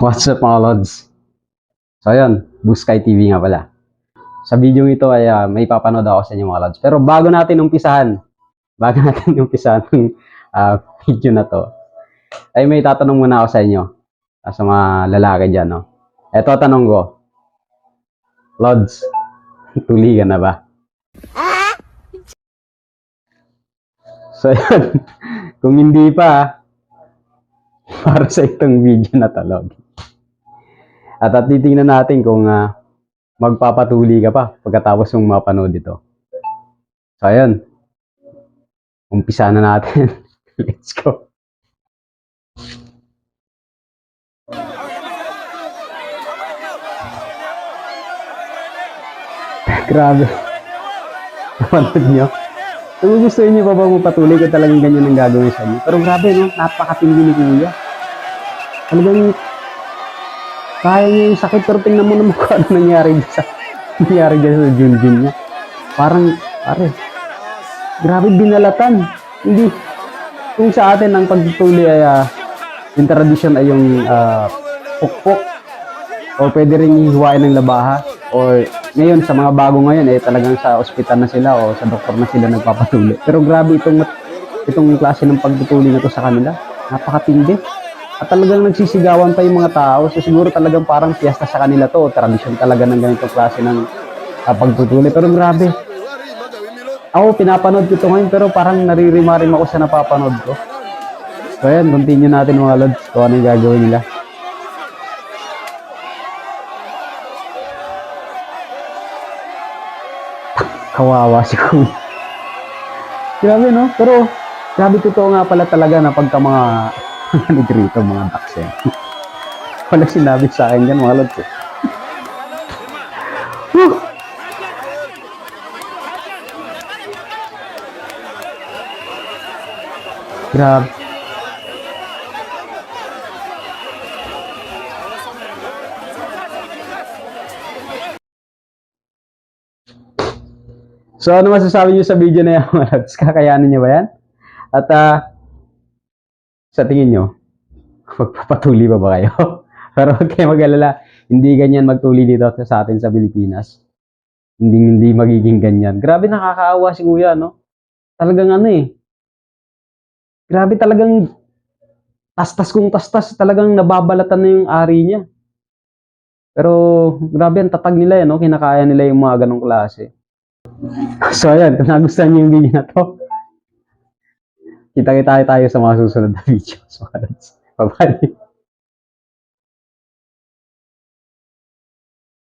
What's up mga lods? So ayun, Buskay TV nga pala. Sa video ito ay ah, may papanood ako sa inyo mga lods. Pero bago natin umpisahan, bago natin umpisahan ng ah, video na to, ay may tatanong muna ako sa inyo. ah, sa mga lalaki dyan, no? Ito tanong ko. Lods, tuli ka na ba? So yun, kung hindi pa, para sa itong video na to, Lord. At at titingnan natin kung ah, magpapatuli ka pa pagkatapos mong mapanood ito. So, ayun. Umpisa na natin. Let's go. Grabe. Napanood nyo? Kung gusto niyo pa ba magpatuloy ko talagang ganyan ang gagawin sa inyo. Pero grabe, no? Napakatindi ni Kuya. Talagang kaya niya yung sakit pero tingnan mo naman kung ano nangyari dyan sa nangyari dyan sa Junjun niya. Parang, pare, grabe binalatan. Hindi, kung sa atin ang pagtutuli ay, ah, yung tradisyon ay yung ah, pukpok o pwede rin hihiwain ng labaha or ngayon sa mga bago ngayon eh talagang sa ospital na sila o sa doktor na sila nagpapatuli. Pero grabe itong itong klase ng pagtutuli na to sa kanila. Napakatindi. At talagang nagsisigawan pa yung mga tao. So siguro talagang parang piyesta sa kanila to. Tradisyon talaga ng ganitong klase ng ah, pagtutuli. Pero grabe. Ako, pinapanood ko to ngayon pero parang naririmarim ako sa napapanood ko. So ayan, continue natin mga lods kung ano yung gagawin nila. Kawawa si Kuya. Grabe no? Pero grabe totoo nga pala talaga na pagka mga negrito, mga taksen. Wala sinabi sa akin yan mga lods. eh. Grabe. So ano masasabi niyo sa video na yan mga lods? Kakayanin niyo ba yan? At ah, sa tingin niyo, magpapatuli pa ba kayo? Pero huwag kayo mag-alala, hindi ganyan magtuli dito sa atin sa Pilipinas. Hindi hindi magiging ganyan. Grabe nakakaawa si Kuya, no? Talagang ano eh. Grabe talagang tastas kung tastas, talagang nababalatan na yung ari niya. Pero grabe ang tatag nila, eh, no? Kinakaya nila yung mga ganong klase. So ayan, kung nagustuhan niyo yung video na to, kita-kita tayo sa mga susunod na videos. Bye-bye.